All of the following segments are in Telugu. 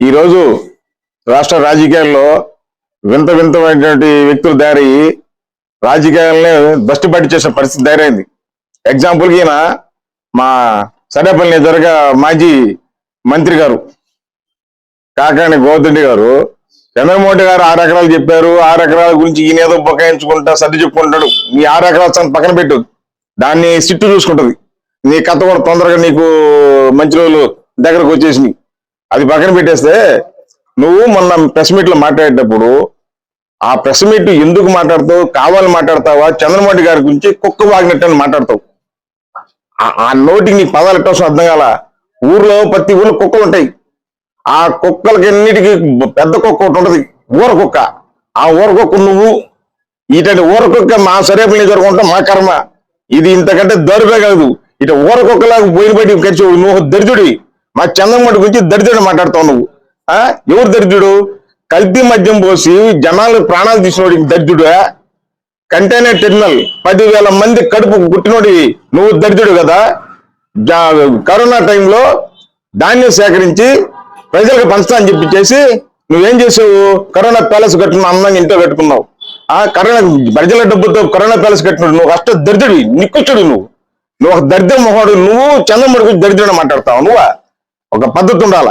ఈరోజు రాష్ట్ర రాజకీయాల్లో వింత వింతమైనటువంటి వ్యక్తులు తయారయ్యి రాజకీయాలని దృష్టి పట్టి చేసిన పరిస్థితి దారైంది ఎగ్జాంపుల్కి ఈయన మా సరేపల్లి దొరక మాజీ మంత్రి గారు కాకాని గోవర్ధన్ గారు చంద్రమోహన్ గారు ఆరు ఎకరాలు చెప్పారు. ఆరు ఎకరాల గురించి ఈయన ఏదో బొకాయించుకుంటా సర్ది చెప్పుకుంటాడు. నీ ఆరు ఎకరాలు సంగతి పక్కన పెట్టు. దాన్ని సిట్టు చూసుకుంటది. నీ కథ కూడా తొందరగా నీకు మంచి రోజులు దగ్గరకు వచ్చేసినాయి. అది పక్కన పెట్టేస్తే నువ్వు మొన్న ప్రెస్ మీట్లో మాట్లాడేటప్పుడు ఆ ప్రెస్ మీట్ ఎందుకు మాట్లాడతావు? కావాలని మాట్లాడతావా? చంద్రమౌళి గారి గురించి కుక్క వాగినట్టు అని మాట్లాడతావు. ఆ- ఆ నోటికి నీ పదాలు ఎట్టవసం అర్థం కాల? ఊర్లో ప్రతి ఊర్లో కుక్కలు ఉంటాయి. ఆ కుక్కలకి ఎన్నిటికి పెద్ద కుక్క ఒకటి ఉంటుంది. ఊర కుక్క. ఆ ఊర కుక్క నువ్వు ఇటువంటి ఊర కుక్క మా సరేపులు నిజరుకుంటాం మా కర్మ. ఇది ఇంతకంటే దరిపే కాదు. ఇటు ఊర కుక్కలాగా పోయిన బయట ఖర్చు నువ్వు దరిద్రుడి మా చందమ్మడి గురించి దరిద్రుడు మాట్లాడతావు నువ్వు. ఆ? ఎవరు దరిద్రుడు? కల్తీ మద్యం పోసి జనాలు ప్రాణాలు తీసినోడి దరిద్రుడు? కంటైనర్ టెర్మినల్ పదివేల మంది కడుపు పుట్టినోడి నువ్వు దరిద్రుడు కదా? కరోనా టైంలో ధాన్యం సేకరించి ప్రజలకు పంచుతా అని చెప్పి చేసి నువ్వేం చేసావు? కరోనా ప్యాలెస్ కట్టుకున్న అందంగా ఇంట్లో కట్టుకున్నావు ఆ? కరోనా ప్రజల డబ్బుతో కరోనా ప్యాలెస్ కట్టినాడు నువ్వు అష్ట దరిద్రుడి నిక్కుచ్చుడు నువ్వు. నువ్వు ఒక దరిద్ర మొహోడు నువ్వు చంద్రముడి గురించి దరిద్రుడు మాట్లాడతావు నువ్వా? ఒక పద్ధతి ఉండాల.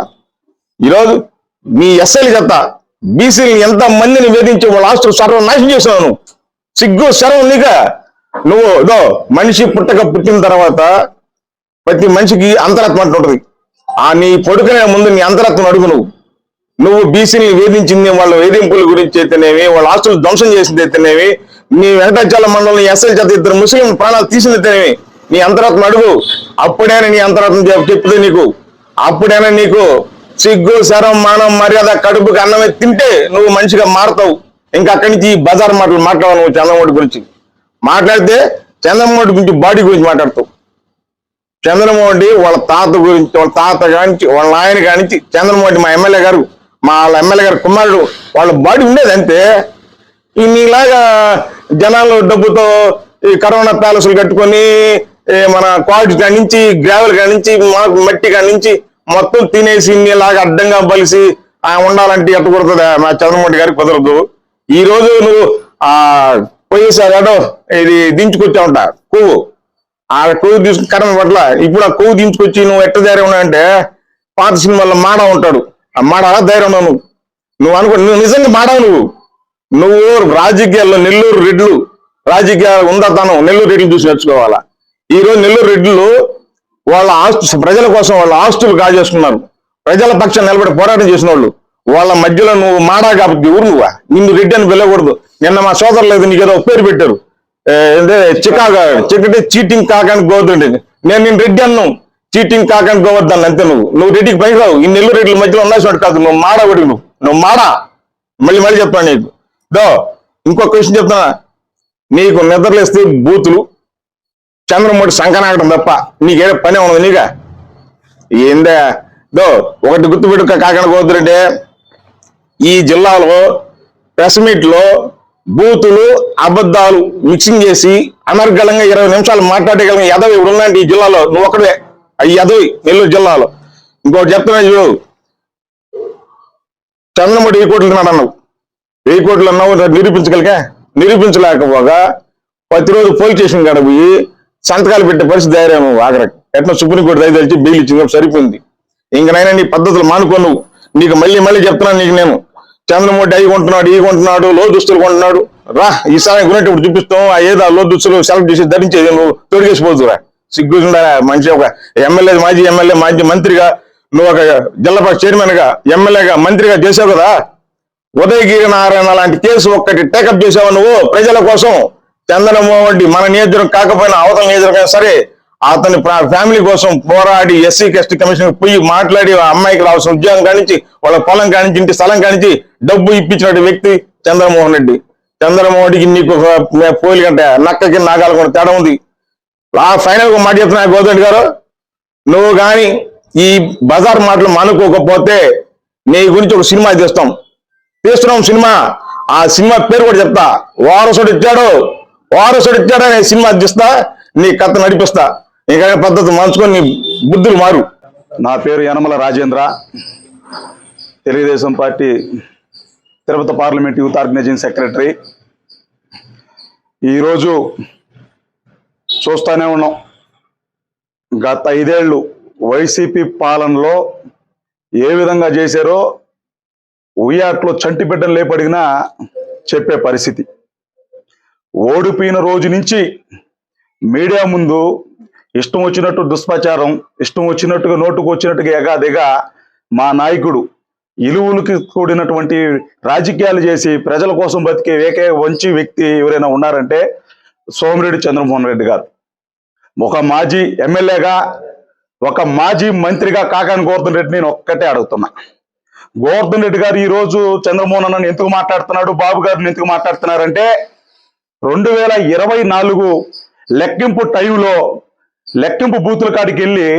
ఈరోజు మీ ఎస్ఐలు చెత్త బీసీలు ఎంత మందిని వేధించి వాళ్ళ ఆస్తులు సర్వనాశనం చేసావు సిగ్గు సర్వం నీక నువ్వు ఇదో మనిషి పుట్టక పుట్టిన తర్వాత ప్రతి మనిషికి అంతరాత్మ అంటూ ఆ నీ పడుకునే ముందు నీ అంతరాత్మ అడుగు నువ్వు. నువ్వు బీసీని వేధించింది వాళ్ళ వేధింపుల గురించి అయితేనేమి వాళ్ళ ఆస్తులు ధ్వంసం చేసింది అయితేనేమి నీ వెంకటాచల మండలం ఎస్ఐ చేత ఇద్దరు ముస్లిం ప్రాణాలు తీసింది అయితేనేమి నీ అంతరాత్మ అడుగు. అప్పుడే నీ అంతరాత్మ చెప్- చెప్తుంది నీకు. అప్పుడైనా నీకు సిగ్గు శరం మానం మర్యాద కడుపుకి అన్నమే తింటే నువ్వు మంచిగా మారుతావు. ఇంకా అక్కడి నుంచి ఈ బజార్ మాటలు మాట్లాడవు నువ్వు చంద్రమోడి గురించి. మాట్లాడితే చంద్రమోడి గురించి బాడీ గురించి మాట్లాడతావు. చంద్రమోహన్ వాళ్ళ తాత గురించి వాళ్ళ తాత కానించి వాళ్ళ నాయన కానించి చంద్రమోహన్ మా ఎమ్మెల్యే గారు మా వాళ్ళ ఎమ్మెల్యే గారు కుమారుడు వాళ్ళ బాడీ ఉండేది అంతే ఈ నీలాగా జనాలు డబ్బుతో ఈ కరోనా ప్యాలెస్లు కట్టుకొని మన క్వాలిటీ కానించి గ్రావెల్ కాడి నుంచి మట్టి కానించి మొత్తం తినేసి ఇన్నిలాగా అడ్డంగా బలిసి ఆ ఉండాలంటే ఎట్ట మా చంద్రమౌళి గారికి కుదరదు. ఈ రోజు నువ్వు ఆ పోయేసాడు ఇది దించుకొచ్చా ఉంటా కొవ్వు. ఆ కొవ్వు తీసుకుని కర్మ పట్ల. ఇప్పుడు ఆ కొవ్వు దించుకొచ్చి నువ్వు ఎట్ట ధైర్యం ఉన్నావంటే పాత సినిమాల్లో మాడ ఉంటాడు. ఆ మాడ ధైర్యం ఉన్నావు నువ్వు. నువ్వు అనుకో నువ్వు నిజంగా మాడవు నువ్వు. నువ్వు రాజకీయాల్లో నెల్లూరు రెడ్లు రాజకీయాలు ఉందతనం నెల్లూరు రెడ్లు చూసి నేర్చుకోవాలా? ఈ రోజు నెల్లూరు రెడ్లు వాళ్ళ ఆస్తు ప్రజల కోసం వాళ్ళ ఆస్తులు కాజేసుకున్నారు ప్రజల పక్షాన్ని నిలబడి పోరాటం చేసిన వాళ్ళు వాళ్ళ మధ్యలో నువ్వు మాడా కాబట్టి ఊరు నువ్వా? నిన్ను రెడ్డి అని పిలవకూడదు. నిన్న మా సోదరులు లేదు నీకు ఏదో పేరు పెట్టారు. ఏ, ఏంటే చికాగా చీటింగ్ కాకని గోవర్ధన్ నేను నేను రెడ్డి అన్నావు చీటింగ్ కాకాని గోవర్ధన్ అంతే నువ్వు. నువ్వు రెడ్డికి పనికిరావు. ఈ నెల్లూరు రెడ్ల మధ్యలో ఉన్నాసినట్టు కాదు. నువ్వు మాడా ఒకటి నువ్వు. నువ్వు మాడా. మళ్ళీ మళ్ళీ చెప్తాను నీకు. దో ఇంకొక క్వశ్చన్ చెప్తానా? నీకు నిద్రలేస్తే బూతులు. చంద్రమూడి సంకనాగడం తప్ప నీకేదో పని ఉన్నది నీగా ఏందే? దో ఒకటి గుర్తుపెట్టుక కాకుండా కోతురంటే ఈ జిల్లాలో ప్రెస్ మీట్లో బూతులు అబద్ధాలు మిక్సింగ్ చేసి అనర్గళంగా ఇరవై నిమిషాలు మాట్లాడగలిగిన ఎదవి ఉన్నాంటి ఈ జిల్లాలో? నువ్వు ఒకడే ఈ ఎదవి నెల్లూరు జిల్లాలో. ఇంకోటి చెప్తున్నా చూడు. చంద్రముడి వెయ్యి కోట్లు తిన్నాడు అన్నావు వెయ్యి కోట్లు అన్నావు నిరూపించగలిగా? నిరూపించలేకపోగా. ప్రతిరోజు పోలీస్ స్టేషన్ కాడ పోయి సంతకాలు పెట్టే పరిస్థితి ధైర్యం నువ్వు ఆఖరికి ఎట్లా సుప్రీంకోర్టు దయ తెలిసి బెయిల్ ఇచ్చింది సరిపోయింది. ఇంకనైనా నీ పద్ధతులు మానుకో నువ్వు నీకు మళ్ళీ మళ్ళీ చెప్తున్నాను నీకు నేను. చంద్రమూర్తి అవి కొంటున్నాడు ఈ కొంటున్నాడు లో దుస్తులు కొంటున్నాడు. రా ఈసారి కొనేటప్పుడు చూపిస్తాం. ఆ ఏదో లో దుస్తులు సెలెక్ట్ చేసి ధరించేది నువ్వు. తొడిగేసిపోతురా సిగ్గుండా మంచి ఒక ఎమ్మెల్యే మాజీ ఎమ్మెల్యే మాజీ మంత్రిగా నువ్వు ఒక జిల్లా పరిషత్ చైర్మన్గా ఎమ్మెల్యేగా మంత్రిగా చేసావు కదా. ఉదయగిరి నారాయణ లాంటి కేసు ఒక్కటి టేకప్ చేసావు నువ్వు? ప్రజల కోసం చంద్రమోహన్ రెడ్డి మన నియోజకవర్గం కాకపోయినా అవతల నియోజకవర్గం సరే అతని ఫ్యామిలీ కోసం పోరాడి ఎస్సీ ఎస్టీ కమిషన్ పోయి మాట్లాడి ఆ అమ్మాయికి రావాల్సిన ఉద్యోగం కానించి వాళ్ళ పొలం కానించి ఇంటి స్థలం కానించి డబ్బు ఇప్పించిన వ్యక్తి చంద్రమోహన్ రెడ్డి. చంద్రమోహన్ రెడ్డికి నీకు పోలికంటే నక్కకి నాగాలకు కూడా తేడా ఉంది. ఆ ఫైనల్గా మాట చెప్తున్నా గోదండి గారు. నువ్వు కానీ ఈ బజార్ మాటలు మానుకోకపోతే నీ గురించి ఒక సినిమా తీస్తాం. తీస్తున్నాం సినిమా. ఆ సినిమా పేరు కూడా చెప్తా. వారసుడు ఇచ్చాడు వారసుడు సినిమా తీస్తా నీ కథ నడిపిస్తా. ఇంకా పద్ధతి మార్చుకొని నీ బుద్ధులు మారు. నా పేరు Yanamala Rajendra. Telugu Desam party Tirupati parliament youth organising secretary. ఈరోజు చూస్తూనే ఉన్నాం. గత ఐదేళ్ళు వైసీపీ పాలనలో ఏ విధంగా చేశారో ఉయ్యాట్లో చంటి బిడ్డలు లేపడిగినా చెప్పే పరిస్థితి. ఓడిపోయిన రోజు నుంచి మీడియా ముందు ఇష్టం వచ్చినట్టు దుష్ప్రచారం ఇష్టం వచ్చినట్టుగా నోటుకు వచ్చినట్టుగా ఎగాదిగా మా నాయకుడు ఇలువులకి కూడినటువంటి రాజకీయాలు చేసి ప్రజల కోసం బతికే ఏకే వంచి వ్యక్తి ఎవరైనా ఉన్నారంటే సోమిరెడ్డి చంద్రమోహన్ రెడ్డి గారు. ఒక మాజీ ఎమ్మెల్యేగా ఒక మాజీ మంత్రిగా కాకాని గోవర్ధన్ రెడ్డి నేను ఒక్కటే అడుగుతున్నా. గోవర్ధన్ రెడ్డి గారు ఈరోజు చంద్రమోహన్ అన్నని ఎందుకు మాట్లాడుతున్నాడు బాబు గారిని ఎందుకు మాట్లాడుతున్నారంటే రెండు వేల ఇరవై నాలుగు లెక్కింపు టైంలో లెక్కింపు బూతుల కాడికి వెళ్ళి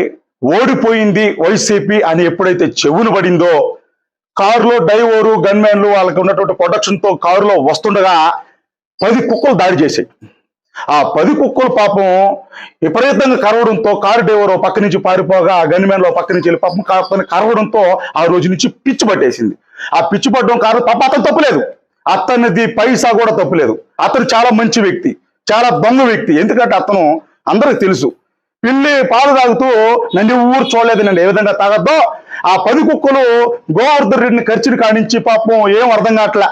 ఓడిపోయింది వైసీపీ అని ఎప్పుడైతే చెవులు పడిందో కారులో డ్రైవరు గన్మెన్లు వాళ్ళకి ఉన్నటువంటి ప్రొడక్షన్తో కారులో వస్తుండగా పది కుక్కలు దాడి చేశాయి. ఆ పది కుక్కలు పాపం విపరీతంగా కరవడంతో కారు డ్రైవర్ పక్క నుంచి పారిపోగా గన్మెన్లో పక్క నుంచి వెళ్ళి పాపం కరవడంతో ఆ రోజు నుంచి పిచ్చి పట్టేసింది. ఆ పిచ్చి పట్టడం కారు పాప అతను తప్పలేదు. అతనిది పైసా కూడా తప్పులేదు. అతను చాలా మంచి వ్యక్తి చాలా దొంగ వ్యక్తి. ఎందుకంటే అతను అందరికి తెలుసు. పిల్లి పాలు తాగుతూ నన్ను ఊరు చూడలేదు నన్ను ఏ విధంగా తాగద్దో ఆ పది కుక్కలు గోవర్ధన్ రెడ్డిని ఖర్చుని కానించి పాపం ఏం అర్థం కావట్లా.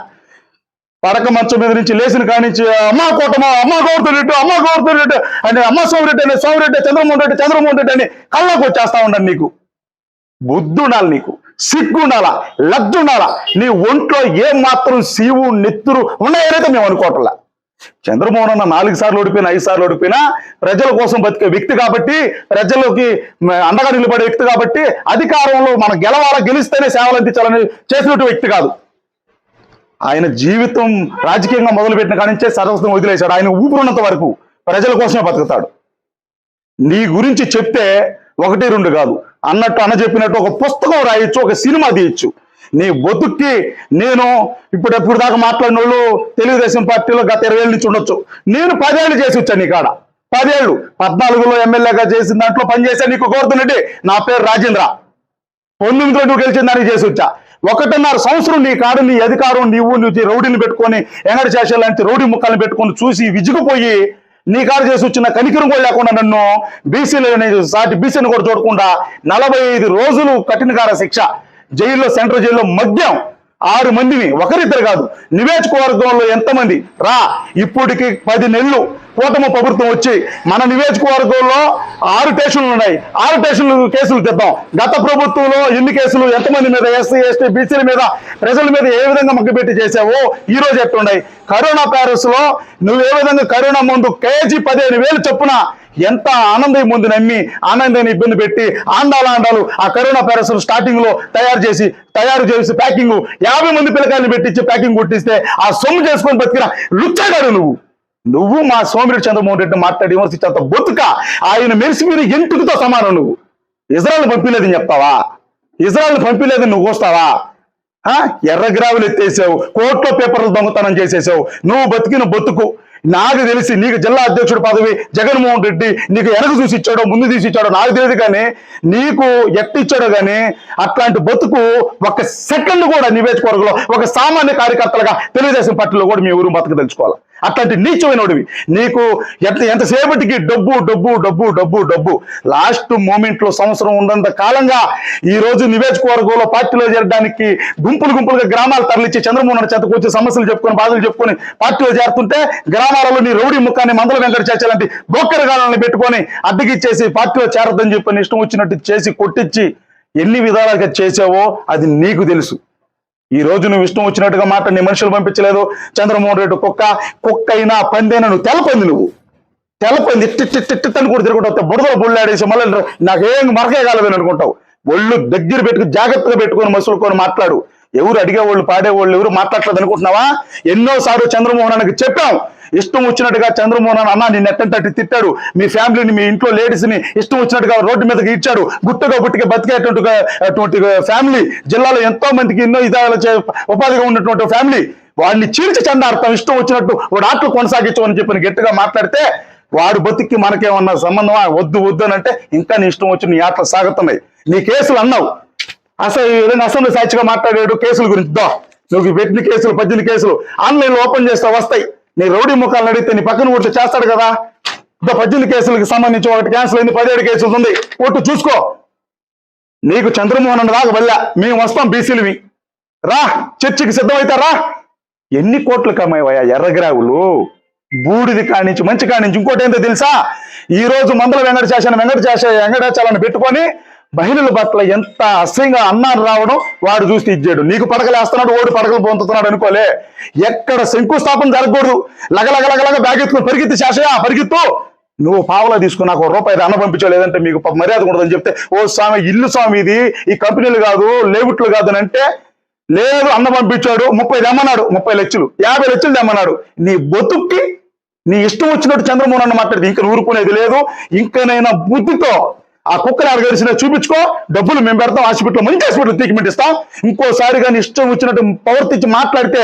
పడక మంచం మీద నుంచి లేచిన కానించి అమ్మా కోటమా అమ్మ గోవర్ధన్ రెడ్డి అమ్మ గోవర్ధన్ రెడ్డి అని అమ్మ సోమిరెడ్డి అని సోమిరెడ్డి చంద్రమోహన్ రెడ్డి చంద్రమోహన్ రెడ్డి అని కళ్ళకు వచ్చేస్తా ఉండండి నీకు. బుద్ధుడాలి నీకు. సిగ్గు ఉండాలా లబ్ధి ఉండాలా నీ ఒంట్లో ఏ మాత్రం సీవు నెత్తురు ఉన్నాయనైతే మేము అనుకోవట్లా? చంద్రమోహన్ అన్న నాలుగు సార్లు ఓడిపోయినా ఐదు సార్లు ఓడిపోయినా ప్రజల కోసం బతికే వ్యక్తి కాబట్టి ప్రజలకి అండగా నిలబడే వ్యక్తి కాబట్టి అధికారంలో మన గెలవాల గెలిస్తేనే సేవలు అందించాలని చేసినట్టు వ్యక్తి కాదు. ఆయన జీవితం రాజకీయంగా మొదలుపెట్టిన కానించే సరస్వతం వదిలేశాడు. ఆయన ఊపిరినంత వరకు ప్రజల కోసమే బతుకుతాడు. నీ గురించి చెప్తే ఒకటి రెండు కాదు. అన్నట్టు అన్న చెప్పినట్టు ఒక పుస్తకం రాయొచ్చు ఒక సినిమా తీయచ్చు. నీ బతుక్కి నేను ఇప్పుడు ఎప్పుడు దాకా మాట్లాడిన వాళ్ళు తెలుగుదేశం పార్టీలో గత ఇరవై నుంచి ఉండొచ్చు. నేను పదేళ్ళు చేసి వచ్చాను నీ కాడ. పదేళ్ళు. పద్నాలుగులో ఎమ్మెల్యేగా చేసిన దాంట్లో పనిచేసా నీకు కోరుతున్నట్టు నా పేరు రాజేంద్ర. పంతొమ్మిది రెండు గెలిచిన దానికి చేసి వచ్చా. ఒకటిన్నర సంవత్సరం నీ కాడు నీ అధికారం నీవు నువ్వు రౌడీని పెట్టుకొని ఎంగడి చేసే లాంటి రౌడీ ముక్కల్ని పెట్టుకొని చూసి విజుకుపోయి నీ కాడ చేసి వచ్చిన కనికరం కూడా లేకుండా నన్ను బీసీలు సాటి బీసీని కూడా చూడకుండా నలభై ఐదు రోజులు కఠినకార శిక్ష. జైల్లో సెంట్రల్ జైల్లో మద్యం. ఆరు మందిని. ఒకరిద్దరు కాదు. నియోజకవర్గంలో ఎంతమంది? రా. ఇప్పటికి పది నెలలు. కూటమి ప్రభుత్వం వచ్చి మన నియోజకవర్గంలో ఆరు స్టేషన్లు ఉన్నాయి. ఆరు స్టేషన్లు కేసులు తెద్దాం. గత ప్రభుత్వంలో ఎన్ని కేసులు ఎంతమంది మీద ఎస్సీ ఎస్టీ బీసీల మీద ప్రజల మీద ఏ విధంగా మగ్గపెట్టి చేసావో ఈ రోజు ఎట్లున్నాయి? కరోనా ప్యారస్లో నువ్వు ఏ విధంగా కరోనా ముందు కేజీ పదిహేను వేలు చొప్పున ఎంత ఆనందం ముందు నమ్మి ఆనందాన్ని ఇబ్బంది పెట్టి ఆండాలాండాలు ఆండాలు ఆ కరోనా ప్యారస్ స్టార్టింగ్లో తయారు చేసి తయారు చేసి ప్యాకింగ్ యాభై మంది పిల్లకాయలు పెట్టించి ప్యాకింగ్ కొట్టిస్తే ఆ సొమ్ము చేసుకొని బతికిన లుచ్చగాడు నువ్వు. నువ్వు మా సోమిరెడ్డి చంద్రమోహన్ రెడ్డి మాట్లాడి విమర్శించేంత బొత్తుక ఆయన మెరిసి మీరు ఎంటుకుతో సమానం నువ్వు. ఇజ్రాయల్ పంపించలేదని చెప్తావా? ఇజ్రాయల్ పంపిలేదని నువ్వు వస్తావా ఆ? ఎర్ర గ్రావులు ఎత్తేసావు కోర్టులో పేపర్లు దొంగతనం చేసేసావు. నువ్వు బతికిన బతుకు నాకు తెలిసి నీకు జిల్లా అధ్యక్షుడు పదవి జగన్మోహన్ రెడ్డి నీకు వెనక చూసి ఇచ్చాడో ముందు తీసి ఇచ్చాడో నాకు తెలియదు కానీ నీకు ఎట్టిచ్చాడో కానీ అట్లాంటి బతుకు ఒక సెకండ్ కూడా నివేదికవర్గంలో ఒక సామాన్య కార్యకర్తలుగా తెలుగుదేశం పార్టీలో కూడా మీ ఊరు బతుకు తెలుసుకోవాలి? అట్లాంటి నీచమైనడివి. నీకు ఎంత ఎంతసేపటికి డబ్బు డబ్బు డబ్బు డబ్బు డబ్బు. లాస్ట్ మూమెంట్లో సంవత్సరం ఉన్నంత కాలంగా ఈ రోజు నియోజకవర్గంలో పార్టీలో చేరడానికి గుంపులు గుంపులుగా గ్రామాలు తరలిచ్చి చంద్రమోహన్ నాయుడు వచ్చి సమస్యలు చెప్పుకొని బాధలు చెప్పుకొని పార్టీలో చేరుతుంటే గ్రామాలలో నీ రౌడీ ముఖాన్ని మందల వెంకట చేర్చాలంటే లాంటి పెట్టుకొని అద్దెకిచ్చేసి పార్టీలో చేరద్దని చెప్పని ఇష్టం వచ్చినట్టు చేసి కొట్టించి ఎన్ని విధాలుగా చేసావో అది నీకు తెలుసు. ఈ రోజు నువ్వు ఇష్టం వచ్చినట్టుగా మాట నీ మనుషులు పంపించలేదు. చంద్రమోహన్ రెడ్డి కుక్క కుక్క అయినా పందైనా నువ్వు? తెలపంది నువ్వు. తెలపంది తిట్టని కూడా తిరుగుతావు బుడదలో బుళ్ళాడేసి మళ్ళీ నాకేం మరకే కాలేదని అనుకుంటావు. ఒళ్ళు దగ్గర పెట్టుకుని జాగ్రత్తగా పెట్టుకొని మసులుకొని మాట్లాడు. ఎవరు అడిగేవాళ్ళు పాడేవాళ్ళు ఎవరు మాట్లాడలేదు అనుకుంటున్నావా? ఎన్నోసార్లు చంద్రమోహన్ అన్నకి చెప్పాం. ఇష్టం వచ్చినట్టుగా చంద్రమోహన్ అన్న నిన్న నిన్ను ఎట్టంటే తిట్టాడు. మీ ఫ్యామిలీని మీ ఇంట్లో లేడీస్ని ఇష్టం వచ్చినట్టుగా రోడ్డు మీదకి ఇచ్చాడు. గుట్టగా గుట్టిగా బతికేటువంటి అటువంటి ఫ్యామిలీ జిల్లాలో ఎంతో మందికి ఎన్నో ఇదాలు చే- ఉపాధిగా ఉన్నటువంటి ఫ్యామిలీ వాడిని చీల్చి చెందార్థం ఇష్టం వచ్చినట్టు వాడు ఆటలు కొనసాగించమని చెప్పి గట్టిగా మాట్లాడితే వాడు బతికి మనకేమన్నా సంబంధమా? వద్దు వద్దు అని అంటే ఇంకా నీ ఇష్టం వచ్చి నీ ఆటలు సాగుతున్నాయి. నీ కేసులు అన్నావు. అసలు ఏదైనా అసెంబ్లీ సాక్షిగా మాట్లాడాడు కేసుల గురించి దో. నువ్వు పెట్టిన కేసులు పద్దెనిమిది కేసులు ఆన్లైన్లో ఓపెన్ చేస్తే వస్తాయి. నీ రౌడీ ముఖాలను అడిగితే నీ పక్కన ఓట్లు చేస్తాడు కదా. ఇంకా పద్దెనిమిది కేసులకు సంబంధించి ఒకటి క్యాన్సిల్ అయింది పదిహేడు కేసులు ఉంది. ఓటు చూసుకో. నీకు చంద్రమోహన్ అన్న దాకా వెళ్ళా. మేము వస్తాం బీసీలువి. రా చర్చికి సిద్ధమైతే రా. ఎన్ని కోట్లు కమ్మాయివయ్యా ఎర్రగ్రావులు? బూడిది కానించి మంచి కానించి ఇంకోటి ఏంటో తెలుసా? ఈ రోజు మందల వెంకటశాసన వెంకటశాస వెంకటాచాలను పెట్టుకొని మహిళల పట్ల ఎంత అసహ్యంగా అన్నారు రావడం వాడు చూస్తే ఇచ్చాడు. నీకు పడగలేస్తున్నాడు ఓడి పడకలు పొందుతున్నాడు అనుకోలే. ఎక్కడ శంకుస్థాపన జరగకూడదు. లగలగలగలగ బ్యాగ్ ఎత్తుకుని పరిగెత్తి శాసయా పరిగెత్తు. నువ్వు పావలా తీసుకుని నాకు ఒక రూపాయి అన్న పంపించావు లేదంటే మీకు పాపం మర్యాద ఉండదని చెప్తే ఓ స్వామి ఇల్లు స్వామి ఇది ఈ కంపెనీలు కాదు లేవుట్లు కాదు అని అంటే లేదు అన్న పంపించాడు ముప్పై తెమ్మన్నాడు ముప్పై లక్షలు యాభై లక్షలు తెమ్మన్నాడు. నీ బతుక్కి నీ ఇష్టం వచ్చినట్టు చంద్రమోహన్ అన్న మాట్లాడింది ఇంకా ఊరుకునేది లేదు. ఇంకనైనా బుద్ధితో ఆ కుక్కలు అడగలిసిన చూపించుకో డబ్బులు మేము పెడతాం హాస్పిటల్ మంచి హాస్పిటల్ ట్రీట్మెంట్ ఇస్తాం. ఇంకోసారి కానీ ఇష్టం వచ్చినట్టు ప్రవర్తించి మాట్లాడితే